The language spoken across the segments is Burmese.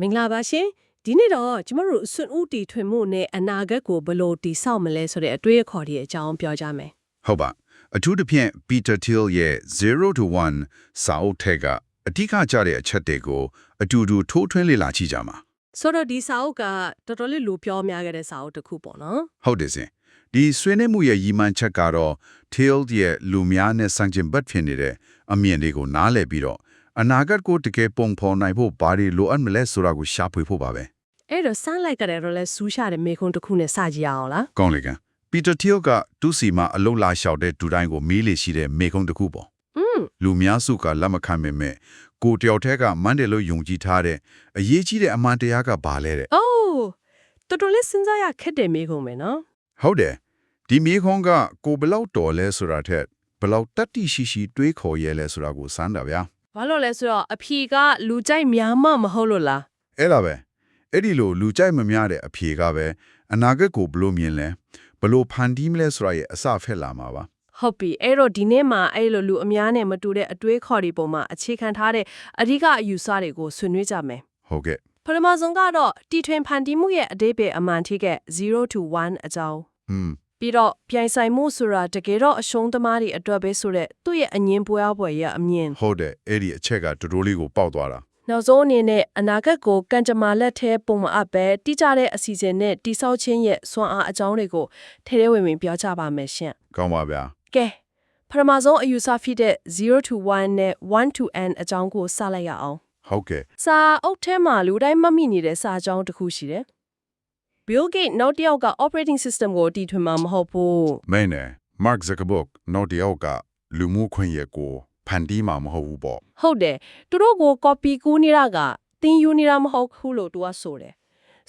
မင်္ဂလာပါရှင်ဒီနေ့တော့ကျမတို့စွန့်ဦးတီထွင်မှုနဲ့အနာဂတ်ကိုဘယ်လိုတည်ဆောက်မလဲဆိုတဲ့အတွေးအခေါ်တွေအကြောင်းပြောကြမယ်ဟုတ်ပါအထူးသဖြင့် Peter Thiel ရဲ့0 to 1စာအုပ်ထက်ကအဓိကကျတဲ့အချက်တွေကိုအတူတူထိုးထွင်းလေ့လာကြည့်ကြမှာဆိုတော့ဒီစာအုပ်ကတော်တော်လေးလူပြောများခဲ့တဲ့စာအုပ်တစ်ခုပေါ့နော်ဟုတ်တယ်စင်ဒီဆွေးနွေးမှုရဲ့ရည်မှန်းချက်ကတော့ Thiel ရဲ့လူများနဲ့စံကျင်ဘတ်ဖြစ်နေတဲ့အမြင်တွေကိုနားလည်ပြီးတော့ အနာဂတ်ကိုတကယ်ပုံဖော်နိုင်ဖို့ဘာတွေလိုအပ်မလဲဆိုတာကိုရှာဖွေဖို့ပါပဲအဲ့တော့စမ်းလိုက်ကြတယ်တော့လဲစူးရှာတဲ့မေခွန်းတစ်ခုနဲ့စကြည့်ရအောင်လားကောင်းလေကန် Peter Thiel ကသူ့စီမှာအလုတ်လာလျှောက်တဲ့ဒူတိုင်းကိုမေးလေရှိတဲ့မေကုံတစ်ခုပေါ့อืมလူများစုကလက်မခံမိမဲ့ကိုတယောက်တည်းကမန်တယ်လို့ယုံကြည်ထားတဲ့အရေးကြီးတဲ့အမှန်တရားကဘာလဲတဲ့အိုးတော်တော်လေးစဉ်းစားရခက်တယ်မေခွန်းပဲနော်ဟုတ်တယ်ဒီမြေခွန်းကကိုဘယ်လောက်တော်လဲဆိုတာထက်ဘယ်လောက်တတ်တိရှိရှိတွေးခေါ်ရဲလဲဆိုတာကိုစမ်းတာဗျာ ဘာလို့လဲဆိုတော့အဖြေကလူကြိုက်များမှမဟုတ်လို့လားအဲ့ဒါပဲအဲ့ဒီလိုလူကြိုက်မများတဲ့အဖြေကပဲအနာဂတ်ကိုဘယ်လို့မြင်လဲဘယ်လို့ဖန်တီးမလဲဆိုတာရဲ့အစဖက်လာမှာပါဟုတ်ပြီအဲ့တော့ဒီနေ့မှာအဲ့လိုလူအများနဲ့မတူတဲ့အတွေးခေါ်တွေပုံမှာအခြေခံထားတဲ့အဓိကအယူဆတွေကိုဆွေးနွေးကြမယ်ဟုတ်ကဲ့ပထမဆုံးကတော့တီထွင်ဖန်တီးမှုရဲ့အသေးပေအမှန်ထိက0 to 1အကြောင်းဟွန်း ပြီးတော့ပြိုင်ဆိုင်မှုဆိုတာတကယ်တော့အရှုံးသမားတွေအတွက်ပဲဆိုတဲ့သူ့ရဲ့အငင်းပွဲပွဲရဲ့အမြင်ဟုတ်တယ်အဲ့ဒီအချက်ကတော်တော်လေးကိုပေါက်သွားတာနောက်ဆုံးအနေနဲ့အနာဂတ်ကိုကံကြမ္မာလက်ထဲပုံမအပ်ပဲတိကျတဲ့အစီအစဉ်နဲ့တိဆောက်ခြင်းရဲ့စွမ်းအားအကြောင်းတွေကိုထဲထဲဝင်ဝင်ပြောကြပါမယ်ရှင်ကောင်းပါဗျာကဲပထမဆုံးအယူဆဖြစ်တဲ့0 to 1နဲ့1 to n အကြောင်းကိုစလိုက်ရအောင်ဟုတ်ကဲ့စာအုပ်ထဲမှာလူတိုင်းမမိနေတဲ့စာကြောင်းတစ်ခုရှိတယ် Bill Gates နောက်တစ်ယောက်က operating system ကိုတီထွင်မှာမဟုတ်ဘူးမင်းနဲ့ Mark Zuckerberg နောက်တစ်ယောက်ကလူမှုခွင့်ရကိုဖန်တီးမှာမဟုတ်ဘူးပေါ့ဟုတ်တယ်သူတို့ကို copy ကူးနေတာကသင်ယူနေတာမဟုတ်ဘူးလို့သူကဆိုတယ်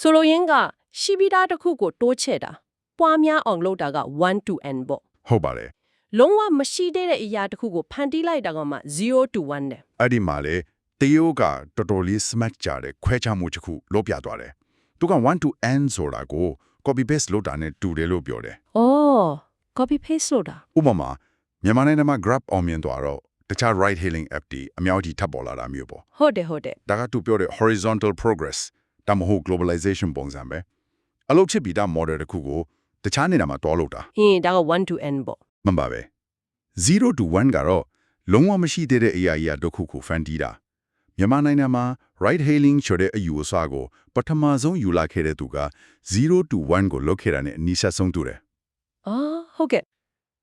ဆိုလိုရင်းကရှိပြီးသားတစ်ခုကိုတိုးချဲ့တာပွားများအောင်လုပ်တာက1 to n ပေါ့ဟုတ်ပါလေလုံးဝမရှိသေးတဲ့အရာတစ်ခုကိုဖန်တီးလိုက်တာကမှ0 to 1တဲ့အဲ့ဒီမှာလေတယောကတော်တော်လေး smart ကြတယ်ခွဲခြားမှုတစ်ခုလို့ပြသွားတယ် သူက1 to n ဆိုတာကို copy paste လုပ်တာနဲ့တူတယ်လို့ပြောတယ်။အော် copy paste လို့တာဥပမာမြန်မာနိုင်ငံမှာ Grab အောင်မြင်သွားတော့တခြား ride hailing app တွေအများကြီးထပ်ပေါ်လာတာမျိုးပေါ့။ဟုတ်တယ်ဟုတ်တယ်ဒါကသူပြောတဲ့ horizontal progress ဒါမှမဟုတ် globalization ပုံစံပဲအလုပ်ချစ်ပြီးသား model တစ်ခုကိုတခြားနေရာမှာတွားလို့တာ။ဟင်းဒါက1 to n ပေါ့မှန်ပါပဲ0 to 1ကတော့လုံးဝမရှိသေးတဲ့အရာအရာတစ်ခုကိုဖန်တီးတာမြန်မာနိုင်ငံမှာ ride hailing ဆိုတဲ့အယူအဆကိုပထမဆုံးယူလာခဲ့တဲ့သူက0 to 1ကိုလုပ်ခဲ့တာနဲ့အနီးစပ်ဆုံးတူတယ်။အော်ဟုတ်ကဲ့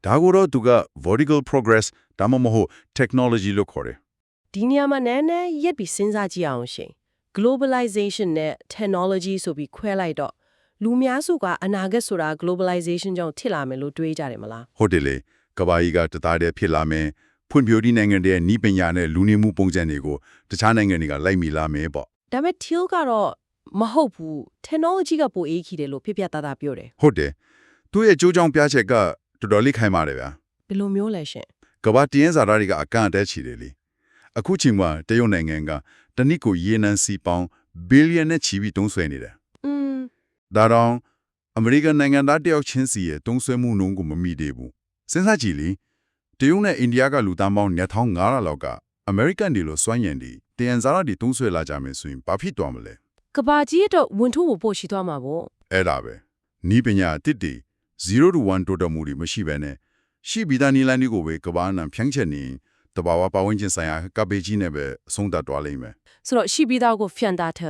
ဒါကိုတော့သူက vertical progress ဒါမှမဟုတ် technology လို့ခေါ်တယ်။ဒီနေရာမှာနည်းနည်းရက်ပြီးစဉ်းစားကြည့်အောင်ရှင်။ globalization နဲ့ technology ဆိုပြီးခွဲလိုက်တော့လူများစုကအနာဂတ်ဆိုတာ globalization ကြောင့်ဖြစ်လာမယ်လို့တွေးကြတယ်မလားဟုတ်တယ်လေကဘာကြီးကတသားတည်းဖြစ်လာမယ် ဖွံ့ဖြိုးသည့်နိုင်ငံတွေရဲ့ဤပညာနဲ့လူနေမှုပုံစံတွေကိုတခြားနိုင်ငံတွေကလိုက်မိလာမယ်ပေါ့။ဒါပေမဲ့ Thiel ကတော့မဟုတ်ဘူး technology ကပိုအေးခီတယ်လို့ပြပြသားသားပြောတယ်ဟုတ်တယ်သူ့ရဲ့ကြိုးကြောင်ပြချက်ကတော်တော်လေးခိုင်ပါတယ်ဗျာ။ဘယ်လိုမျိုးလဲရှင်ကဘာတည်င်းစာသားတွေကအကန့်အသတ်ချီတယ်လေအခုချိန်မှာတရုတ်နိုင်ငံကတနစ်ကိုရေနံစီပေါင်းဘီလီယံနဲ့ချီပြီးတုံးဆွဲနေတယ်။อืมဒါတော့အမေရိကန်နိုင်ငံသားတယောက်ချင်းစီရဲ့တုံးဆွဲမှုနှုန်းကိုမမိသေးဘူးစဉ်းစားကြည့်လေ တရုတ်နဲ့အိန္ဒိယကလူသားပေါင်း2500လောက်က အမေရိကန်တွေလိုစွမ်းရည်တွေတယန်စာရတွေတုံးဆွဲလာကြမယ်ဆိုရင်ဘာဖြစ်သွားမလဲကဘာကြီးတော့ဝန်ထုပ်ဖို့ပို့ရှိသွားမှာပေါ့အဲ့ဒါပဲနီးပညာအတစ်တွေ0 to 1တိုးတက်မှုတွေမရှိဘဲနဲ့ရှိပြီးသားနီလန်တွေကိုပဲကဘာနံဖြန့်ချက်နေတဘာဝပတ်ဝန်းကျင်ဆိုင်ရာကပေကြီးနဲ့ပဲအဆုံးသတ်သွားလိမ့်မယ်ဆိုတော့ရှိပြီးသားကိုဖျန်တာထ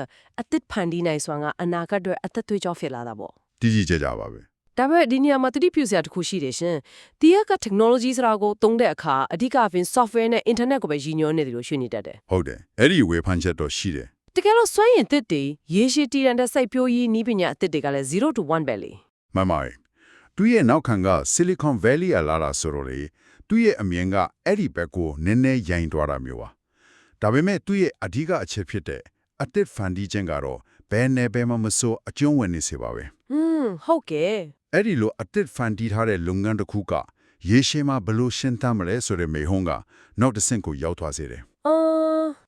အသစ်ဖန်တီးနိုင်စွမ်းကအနာဂတ်အတွက်အသက်သွေးကြောဖြစ်လာတာပေါ့တိတိကျကျပါပဲ ဒါပေမဲ့ဒီနေရာမှာတတိပြုစရာတစ်ခုရှိတယ်ရှင်။ဒီက technology ဆိုတာကိုသုံးတဲ့အခါအဓိကအပြင် software နဲ့ internet ကိုပဲရည်ညွှန်းနေတယ်လို့ရှင်းနေတတ်တယ်ဟုတ်တယ်အဲ့ဒီဝေဖန်ချက်တော့ရှိတယ်။တကယ်လို့စွမ်းရင်တစ်တွေရေရှည်တည်ရန်တဲ့စိုက်ပျိုးရေးနည်းပညာအသစ်တွေကလည်း0 to 1ပဲလေမှန်ပါတယ်သူရဲ့နောက်ခံက Silicon Valley အလာတာဆိုတော့လေသူရဲ့အမြင်ကအဲ့ဒီဘက်ကိုနည်းနည်းရိုင်းသွားတာမျိုးပါဒါပေမဲ့သူရဲ့အဓိကအချက်ဖြစ်တဲ့အတစ်ဖန်တီးခြင်းကတော့ဘယ်နယ်ဘယ်မှာမဆိုအကျုံးဝင်နေစေပါပဲ။ဟွန်းဟုတ်ကဲ့ အဲ့ဒီလိုအတစ်ဖန်တီးထားတဲ့လုပ်ငန်းတစ်ခုကရေရှည်မှာဘယ်လို့ရှင်းတမ်းမလဲဆိုတဲ့မေဟုံးကနောက်တစ်ဆင့်ကိုရောက်သွားစေတယ်။အာ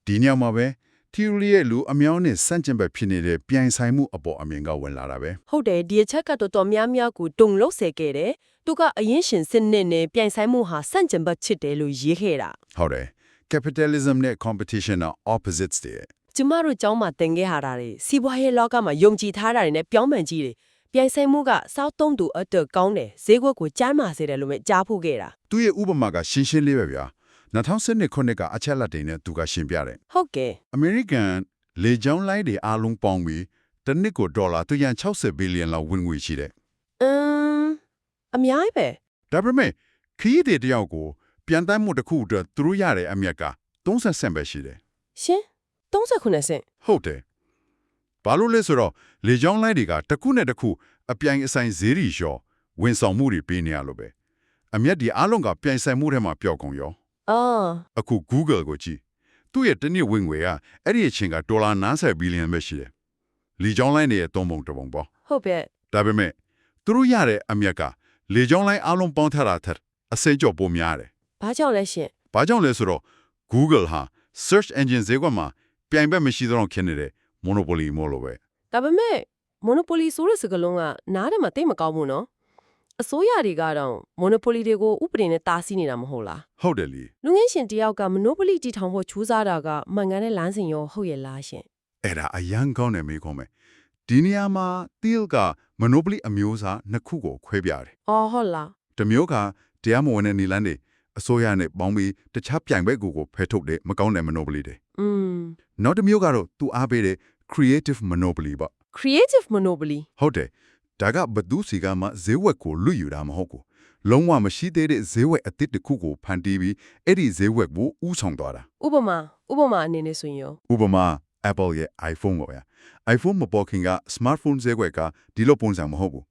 ဒီညမှာပဲ theory ရဲ့လူအမြောင်းနဲ့စန့်ကျင်ဘက်ဖြစ်နေတဲ့ပြိုင်ဆိုင်မှုအပေါ်အမြင်ကဝင်လာတာပဲဟုတ်တယ်ဒီအချက်ကတော့တော်များများကိုတုံလို့ဆဲခဲ့တယ်။သူကအရင်ရှင်စစ်နဲ့နဲ့ပြိုင်ဆိုင်မှုဟာစန့်ကျင်ဘက်ချစ်တယ်လို့ရေးခဲ့တာဟုတ်တယ် capitalism နဲ့ competition က opposites တွေကျမတို့ကျောင်းမှာသင်ခဲ့ရတာတွေစီးပွားရေးလောကမှာယုံကြည်ထားတာတွေနဲ့ပြောင်းပန်ကြီးတွေ ပြိုင်ဆိုင်မှုကစောက်သုံးသူအတွက်ကောင်းတယ်ဈေးကွက်ကိုကျန်းမာစေတယ်လို့ပဲကြားဖို့ခဲ့တာသူ့ရဲ့ဥပမာကရှင်းရှင်းလေးပဲဗျာ2012ခုနှစ်ကအချက်လက်တွေနဲ့သူကရှင်းပြတယ်ဟုတ်ကဲ့အမေရိကန်လေကြောင်းလိုင်းတွေအားလုံးပေါင်းပြီးတစ်နှစ်ကိုဒေါ်လာ360ဘီလီယံလောက်ဝင်ငွေရှိတယ်အင်းအများကြီးပဲဒါပေမဲ့ခရီးတွေတယောက်ကိုပြန်တမ်းမှုတစ်ခုအတွက်သူတို့ရတဲ့အမြက်က30ဆင့်ပဲရှိတယ်ရှင်39ဆင့်ဟုတ်တယ် ဘာလို့လဲဆိုတော့လေကြောင်းလိုင်းတွေကတစ်ခုနဲ့တစ်ခုအပြိုင်အဆိုင်ဈေးရီလျှော်ဝန်ဆောင်မှုတွေပေးနေရလို့ပဲအမျက်ဒီအားလုံးကပြိုင်ဆိုင်မှုထဲမှာပျောက်ကုန်ရောအော်အခု Google ကိုကြည့်သူ့ရဲ့တစ်နှစ်ဝင်ငွေကအဲ့ဒီအချိန်ကဒေါ်လာ90ဘီလီယံပဲရှိတယ်လေကြောင်းလိုင်းတွေရဲ့သုံးပုံတစ်ပုံပေါ့ဟုတ်ပဲဒါပေမဲ့သူတို့ရတဲ့အမြက်ကလေကြောင်းလိုင်းအားလုံးပေါင်းထတာထက်အစိမ့်ကျော်ပိုများတယ်ဘာကြောင့်လဲရှင်။ဘာကြောင့်လဲဆိုတော့ Google ဟာ search engine ဈေးကွက်မှာပြိုင်ဘက်မရှိတော့ခင်နေတဲ့ monopoly မို့လို့ပဲဒါပေမဲ့ monopoly ဆိုတဲ့စကားလုံးကနားထဲမှာသိပ်မကောင်းဘူးနော်အစိုးရတွေကတော့ monopoly တွေကိုဥပဒေနဲ့တားဆီးနေတာမဟုတ်လား။ဟုတ်တယ်လीလူငယ်ရှင်တယောက်က monopoly တည်ထောင်ဖို့ကြိုးစားတာကမှန်ကန်တဲ့လမ်းစဉ်ရောဟုတ်ရဲ့လားရှင်အဲ့ဒါအရန်ကောင်းတယ်မေးခွန်းပဲ။ဒီနေရာမှာ Thiel က monopoly အမျိုးအစားနှစ်ခုကိုခွဲပြတယ်အော်ဟုတ်လား။တစ်မျိုးကတရားမဝင်တဲ့နေလန်းတွေ အစိုးရနဲ့ပေါင်းပြီးတခြားပြိုင်ဘက်ကိုကိုဖယ်ထုတ်တဲ့မကောင်းတဲ့ monopoly တွေอืม။နောက်တစ်မျိုးကတော့သူအားပေးတဲ့ creative monopoly ပေါ့ creative monopoly ဟုတ်တယ်ဒါကဘသူစီကမှဈေးဝက်ကိုလွတ်ယူတာမဟုတ်ဘူးလုံးဝမရှိသေးတဲ့ဈေးဝက်အသစ်တစ်ခုကိုဖန်တီးပြီးအဲ့ဒီဈေးဝက်ကိုဥဆောင်သွားတာဥပမာဥပမာအနေနဲ့ဆိုရင်ရောဥပမာ Apple ရဲ့ iPhone ပေါ့ဗျာ iPhone မပေါ်ခင်က smartphone ဈေးဝက်ကဒီလိုပုံစံမဟုတ်ဘူး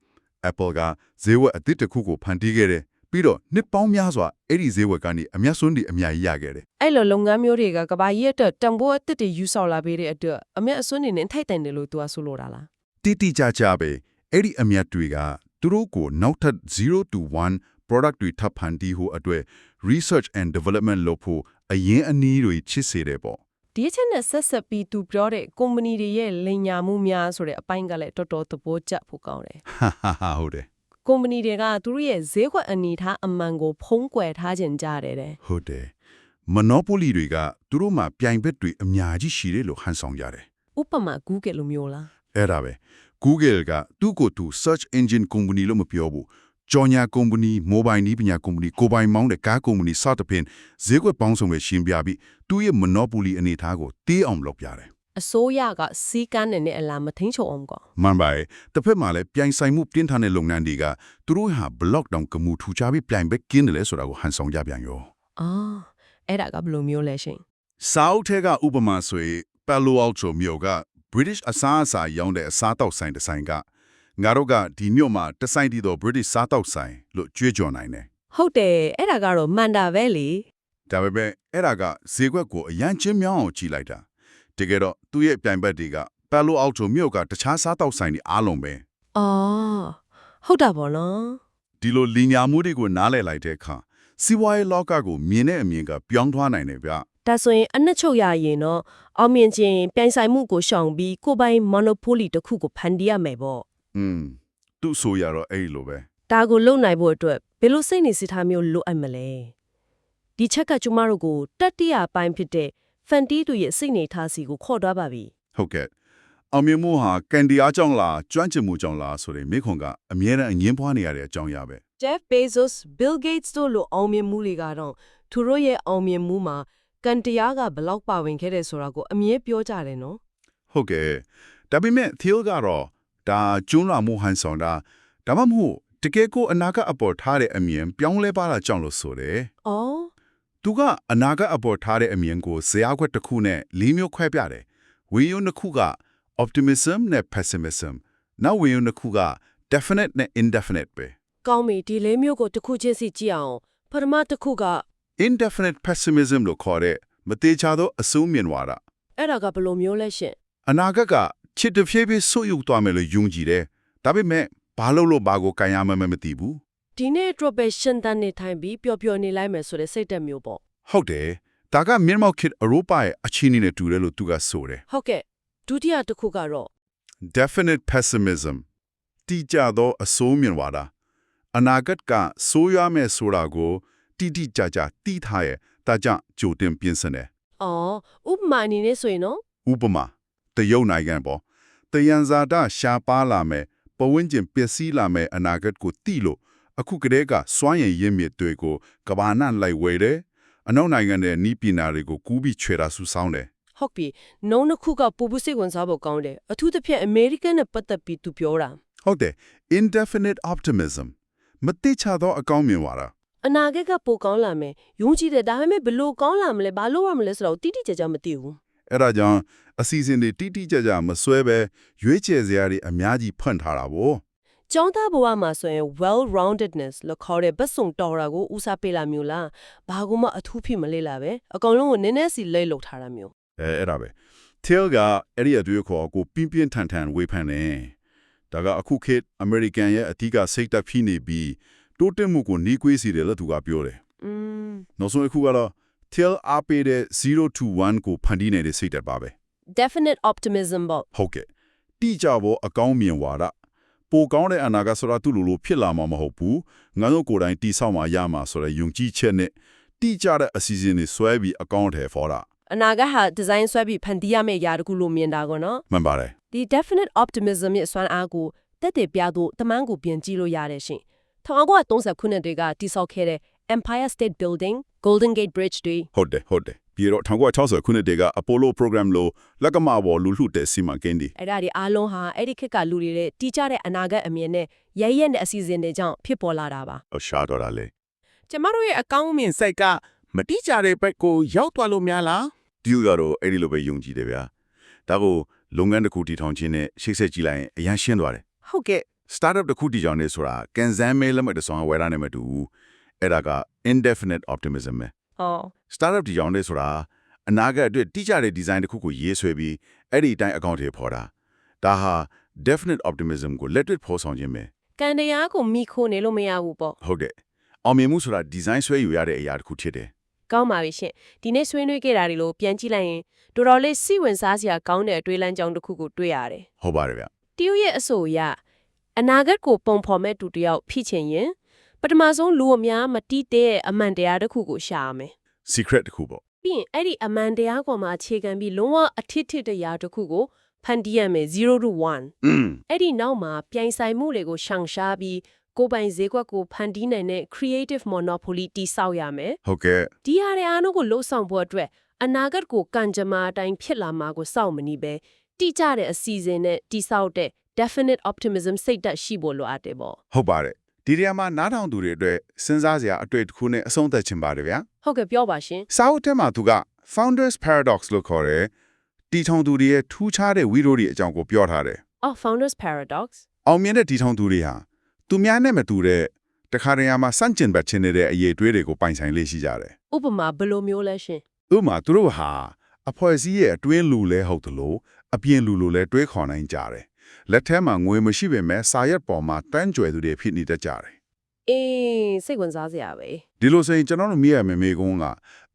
Apple ကဈေးဝက်အသစ်တစ်ခုကိုဖန်တီးခဲ့တယ် ပြီးတော့နှစ်ပေါင်းများစွာအဲ့ဒီဈေးဝက်ကနေအမျက်စွန်းဒီအများကြီးရခဲ့တယ်အဲ့လိုလုပ်ငန်းမျိုးတွေကကဘာကြီးအတွက်တံပိုးအသစ်တွေယူဆောင်လာပေးတဲ့အတွက်အမျက်အစွန်းတွေနဲ့ထိုက်တန်တယ်လို့သူကဆိုလိုတာလားတိတိကျကျပဲအဲ့ဒီအမျက်တွေကသူတို့ကိုနောက်ထပ်0 to 1 product တွေထပ်ဖန်တီးဖို့အတွက် research and development လုပ်ဖို့အရင်အနည်းတွေချစ်စေတယ်ပေါ့ဒီအချက်နဲ့ဆက်ဆက်ပြီးသူပြောတဲ့ကုမ္ပဏီတွေရဲ့လိမ်ညာမှုများဆိုတဲ့အပိုင်းကလည်းတော်တော်သဘောကျဖို့ကောင်းတယ်ဟာဟာဟာဟုတ်တယ် ကုမ္ပဏီတွေကသူတို့ရဲ့ဈေးကွက်အနေထားအမှန်ကိုဖုံးကွယ်ထားခြင်းကြတယ်တဲ့ဟုတ်တယ် monopoly တွေကသူတို့မှာပြိုင်ဘက်တွေအများကြီးရှိတယ်လို့ဟန်ဆောင်ကြတယ်ဥပမာ Google လိုမျိုးလားအဲ့ဒါပဲ Google ကသူ့ကိုယ်သူ search engine company လို့မပြောဘူးကြော်ညာ company mobile နည်းပညာ company ကိုပိုင်မောင်းတဲ့ကား company စသဖြင့်ဈေးကွက်ပေါင်းစုံပဲရှင်းပြပြီးသူ့ရဲ့ monopoly အနေထားကိုတေးအောင်လုပ်ပြတယ် အစိုးရကစီးကမ်းနဲ့အလားမထိန်ချုံအောင်ကောမှန်ပါတယ်တစ်ဖက်မှာလည်းပြိုင်ဆိုင်မှုပြင်းထန်တဲ့လုပ်ငန်းတွေကသူတို့ဟာ block down ကမှုထူချပြီးပြိုင်ဘက်ကင်းတယ်လဲဆိုတာကိုဟန်ဆောင်ကြပြန်ရောအော်အဲ့ဒါကဘယ်လိုမျိုးလဲရှင်စာအုပ်ထဲကဥပမာဆိုရင် Palo Alto မြို့က British အစားအစာရောင်းတဲ့အစားတောက်ဆိုင်တစ်ဆိုင်ကငါတို့ကဒီမြို့မှာတစ်ဆိုင်တည်တော့ British စားတောက်ဆိုင်လို့ကြွေးကြော်နိုင်တယ်ဟုတ်တယ်အဲ့ဒါကတော့မှန်တာပဲလေဒါပေမဲ့အဲ့ဒါကဈေးကွက်ကိုအရန်ချင်းမြောင်းအောင်ကြည့်လိုက်တာ တကယ်တော့သူ့ရဲ့ပြိုင်ဘက်တွေက Palo Alto မြို့ကတခြားစားတောက်ဆိုင်တွေအားလုံးပဲအော်ဟုတ်တာပေါ့နော်ဒီလိုလီညာမှုတွေကိုနားလည်လိုက်တဲ့အခါစီးပွားရေးလောကကိုမြင်တဲ့အမြင်ကပြောင်းသွားနိုင်တယ်ဗျဒါဆိုရင်အနှစ်ချုပ်ရရင်တော့အောင်မြင်ခြင်းပြိုင်ဆိုင်မှုကိုရှောင်ပြီးကိုယ်ပိုင် monopoly တစ်ခုကိုဖန်တီးရမယ်ပေါ့อืมသူ့ဆိုရတော့အဲ့လိုပဲဒါကိုလုံနိုင်ဖို့အတွက်ဘယ်လိုစိတ်နေစိတ်ထားမျိုးလိုအပ်မလဲဒီချက်ကကျမတို့ကိုတတိယပိုင်းဖြစ်တဲ့ ဖန်တီးသူရဲ့စိတ်နေထားစီကိုခေါ်သွားပါပြီဟုတ်ကဲ့အောင်မြင်မှုဟာကန်ဒီအားကြောင့်လားကျွမ်းကျင်မှုကြောင့်လားဆိုတဲ့မိခွန်ကအမြဲတမ်းအငင်းပွားနေရတဲ့အကြောင်းအရာပဲ Jeff Bezos Bill Gates တို့လိုအောင်မြင်မှုတွေကတော့သူတို့ရဲ့အောင်မြင်မှုမှာကန်တရားကဘယ်လောက်ပါဝင်ခဲ့တယ်ဆိုတာကိုအမြဲပြောကြတယ်နော်ဟုတ်ကဲ့ဒါပေမဲ့ Thiel ကတော့ဒါကျွန်းလာမှုဟန်ဆောင်တာဒါမှမဟုတ်တကယ်ကိုအနာကအပေါ်ထားတဲ့အမြင်ပြောင်းလဲပါတာကြောင့်လို့ဆိုတယ်။အော် သူကအနာကအပေါ်ထားတဲ့အမြင်ကိုဇာတ်ခွက်တစ်ခုနဲ့လေးမျိုးခွဲပြတယ်ဝေယုံတစ်ခုက optimism နဲ့ pessimism နောက်ဝေယုံတစ်ခုက definite နဲ့ indefinite ပဲကောင်းပြီဒီလေးမျိုးကိုတစ်ခုချင်းစီကြည့်အောင်ပထမတစ်ခုက indefinite pessimism လို့ခေါ်တဲ့မသေးချာသောအစိုးမြင်ဝါဒအဲ့ဒါကဘယ်လိုမျိုးလဲရှင်အနာဂတ်ကချစ်တဖြည်းဖြည်းဆုတ်ယုတ်သွားမယ်လို့ယုံကြည်တယ်ဒါပေမဲ့ဘာလို့လို့ဘာကိုကန်ရမှန်းမသိဘူး။ ဒီနေ့အတွက်ပဲရှင်းတန်းနေထိုင်ပြီးပျော်ပျော်နေလိုက်မယ်ဆိုတဲ့စိတ်တက်မျိုးပေါ့ဟုတ်တယ်ဒါကမြန်မာခေတ်အရောပရဲ့အချင်းနဲ့တူတယ်လို့သူကဆိုတယ်။ဟုတ်ကဲ့ဒုတိယတစ်ခုကတော့ definite pessimism တိကျသောအစိုးမြင်ဝါဒအနာဂတ်ကဆိုးရွားမယ်ဆိုတာကိုတိတိကျကျသိထားရဲ့ဒါကြောင့်ကြိုတင်ပြင်ဆင်တယ်အော်ဥပမာအနေနဲ့ဆိုရင်နော်ဥပမာတရုတ်နိုင်ငံပေါ့တယန်ဇာတာရှားပါလာမယ်ပဝင်းကျင်ပျက်စီးလာမယ်အနာဂတ်ကိုတိလို့ အခုကတည်းကစွမ်းရည်ရင်းမြစ်တွေကိုကဘာနန်လိုက်ဝဲတယ်အနောက်နိုင်ငံရဲ့နီးပညာတွေကိုကူးပြီးချွေတာဆူဆောင်းတယ်ဟုတ်ပြီနှုံးတစ်ခုကပူပူစိတ်ဝင်စားဖို့ကောင်းတယ်အထူးသဖြင့်အမေရိကန်နဲ့ပတ်သက်ပြီးသူပြောတာဟုတ်တယ် indefinite optimism မတိချသောအကောင်းမြင်ပါတာအနာဂတ်ကပိုကောင်းလာမယ်ယုံကြည်တယ်ဒါပေမဲ့ဘယ်လို့ကောင်းလာမလဲဘာလို့ရမလဲဆိုတော့တိတိကျကျမသိဘူးအဲ့ဒါကြောင့်အစီအစဉ်တွေတိတိကျကျမစွဲပဲရွေးချယ်စရာတွေအများကြီးဖွင့်ထားတာဗော ကျောင်းသားဘဝမှာဆိုရင် well roundedness လို့ခေါ်တဲ့ပတ်စုံတော်တာကိုဦးစားပေးလာမျိုးလားဘာကူမှအထူးဖြစ်မလေးလာပဲအကောင်လုံးကိုနည်းနည်းစီလိမ့်လောက်ထားတာမျိုးအဲအဲ့ဒါပဲ tail ကအဲ့ဒီအတွေ့အခေါ်ကိုပြင်းပြင်းထန်ထန်ဝေဖန်တယ်ဒါကအခုခေတ် American ရဲ့အထူးကစိတ်တက်ဖြစ်နေပြီးတိုးတက်မှုကိုနှီးကွေးစီတယ်လို့သူကပြောတယ်อืมနောက်ဆုံးအခုကတော့ tail အပေးတဲ့0 to 1ကိုဖန်တီးနေတဲ့စိတ်တက်ပါပဲ definite optimism ပေါ့ဟုတ်ကဲ့တိကျဖို့အကောင်းမြင်ဝါဒ ပိုကောင်းတဲ့အနာဂတ်ဆိုတာသူ့လိုလိုဖြစ်လာမှာမဟုတ်ဘူးငါတို့ကိုယ်တိုင်တိဆောက်မှာရမှာဆိုတဲ့ယုံကြည်ချက်နဲ့တိကျတဲ့အစီအစဉ်တွေဆွဲပြီးအကောင့်ထဲဖော်တာအနာဂတ်ဟာ design ဆွဲပြီးဖန်တီးရမယ့်အရာတခုလို့မြင်တာကောနော်မှန်ပါတယ်ဒီ definite optimism ရဲ့စွမ်းအားကိုတက်တည်ပြဖို့တမန်ကိုပြင်ကြည့်လို့ရတယ်ရှင်1930ခုနှစ်တွေကတိစောက်ခဲ့တဲ့ Empire State Building Golden Gate Bridge တွေဟုတ်တယ်ဟုတ်တယ် ပြီးတော့1960ခုနှစ်တည်းက Apollo program လို့လက်ကမပေါ်လူလှတဲ့စီမံကိန်းဒီအဲ့ဒါဒီအားလုံးဟာအဲ့ဒီခေတ်ကလူတွေရဲ့တီးကြတဲ့အနာဂတ်အမြင်နဲ့ရရရက်တဲ့အစီအစဉ်တွေကြောင့်ဖြစ်ပေါ်လာတာပါအရှာတော့တာလေကျမတို့ရဲ့အကောင်းမြင်စိတ်ကမတိကြတဲ့ဘက်ကိုရောက်သွားလို့များလားဒီကတော့အဲ့ဒီလိုပဲယုံကြည်တယ်ဗျာဒါကိုလုပ်ငန်းတစ်ခုတည်ထောင်ခြင်းနဲ့ရှေ့ဆက်ကြည့်လိုက်ရင်အရန်ရှင်းသွားတယ်ဟုတ်ကဲ့ startup တစ်ခုတည်ထောင်နေဆိုတာကန်ဆန်းမဲလက်မှတ်တစ်စောင်းဝယ်ရနိုင်မှတူဘူးအဲ့ဒါက indefinite optimism ပဲ ဟော startup တည်ထောင်နေဆိုတာအနာဂတ်အတွက်တိကျတဲ့ design တစ်ခုကိုရေးဆွဲပြီးအဲ့ဒီအတိုင်းအကောင့်တွေဖော်တာဒါဟာ definite optimism ကိုလက်တွေ့ဖော်ဆောင်ခြင်းပဲကန်တရားကိုမိခိုးနေလို့မရဘူးပေါ့ဟုတ်တယ်အောင်မြင်မှုဆိုတာ design ဆွဲယူရတဲ့အရာတစ်ခုဖြစ်တယ်ကောင်းပါပြီရှင်ဒီနေ့ဆွေးနွေးခဲ့တာတွေလို့ပြန်ကြည့်လိုက်ရင်တော်တော်လေးစိတ်ဝင်စားစရာကောင်းတဲ့အတွေးလမ်းကြောင်းတစ်ခုကိုတွေ့ရတယ်ဟုတ်ပါတယ်ဗျတရုတ်ရဲ့အဆိုအရအနာဂတ်ကိုပုံဖော်မဲ့သူတစ်ယောက်ဖြစ်ချင်ရင် ပထမဆုံးလူအများမတီးတဲ့အမှန်တရားတစ်ခုကိုရှာရမယ် secret တစ်ခုပေါ့ပြီးရင်အဲ့ဒီအမှန်တရားပေါ်မှာအခြေခံပြီးလုံးဝအထစ်ထစ်တရားတစ်ခုကိုဖန်တီးရမယ်0 to 1อืมအဲ့ဒီနောက်မှာပြိုင်ဆိုင်မှုတွေကိုရှောင်ရှားပြီးကိုယ်ပိုင်ဈေးကွက်ကိုဖန်တီးနိုင်တဲ့ creative monopoly တိဆောက်ရမယ်ဟုတ်ကဲ့ဒီဟာတွေအားလုံးကိုလှုပ်ဆောင်ဖို့အတွက်အနာဂတ်ကိုကံကြမ္မာအတိုင်းဖြစ်လာမှာကိုစောင့်မနေပဲတိကျတဲ့အစီအစဉ်နဲ့တိဆောက်တဲ့ definite optimism စိတ်ဓာတ်ရှိဖို့လိုအပ်တယ်ပေါ့ဟုတ်ပါတယ် ဒီနေရာမှာနားထောင်သူတွေအတွက်စဉ်းစားစရာအတွေ့အတစ်ခုနဲ့အဆုံးသတ်ချင်ပါတယ်ဗျာဟုတ်ကဲ့ပြောပါရှင်စာအုပ်ထဲမှာသူက founders paradox လို့ခေါ်တယ်တီထောင်သူတွေရဲ့ထူးခြားတဲ့ဝီရိုတွေအကြောင်းကိုပြောထားတယ်အော် founders paradox အောင်မြင်တဲ့တီထောင်သူတွေဟာသူများနဲ့မတူတဲ့တခါတရံမှာစန့်ကျင်ဘက်ချင်းနေတဲ့အရေးတွေးတွေကိုပိုင်ဆိုင်လေးရှိကြတယ်ဥပမာဘယ်လိုမျိုးလဲရှင်ဥပမာသူတို့ဟာအဖွဲ့အစည်းရဲ့အတွင်းလူလဲဟုတ်တယ်လို့အပြင်လူလိုလဲတွေးခေါ်နိုင်ကြတယ် လက်ထဲမှာငွေမရှိပေမဲ့စာရက်ပေါ်မှာတန်းကြွယ်သူတွေဖြစ်နေတတ်ကြတယ်အေးစိတ်ဝင်စားစရာပဲဒီလိုဆိုရင်ကျွန်တော်တို့မြင်ရမယ့်မေကုန်းက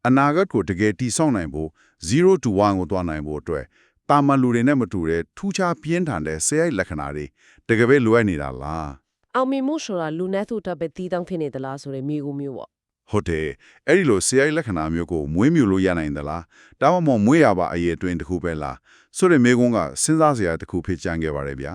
အနာဂတ်ကိုတကယ်တည်ဆောက်နိုင်ဖို့0 to 1ကိုတွားနိုင်ဖို့အတွက်တာမန်လူတွေနဲ့မတူတဲ့ထူးခြားပြင်းထန်တဲ့ဆဲရိုက်လက္ခဏာတွေတကယ်ပဲလိုအပ်နေတာလားအောင်မြင်မှုဆိုတာလူနဲ့သူတပ်ပဲတည်တောင်းဖြစ်နေသလားဆိုတဲ့မိကူမျိုးပေါ့ ဟုတ်တယ်အဲ့ဒီလိုဆဲရိုက်လက္ခဏာမျိုးကိုမွေးမြူလို့ရနိုင်သလားဒါမှမဟုတ်မွေးရပါအရေးအတွင်းတစ်ခုပဲလားဆိုတဲ့မေကုန်းကစဉ်းစားစရာတစ်ခုဖြစ်ကြံခဲ့ပါတယ်ဗျာ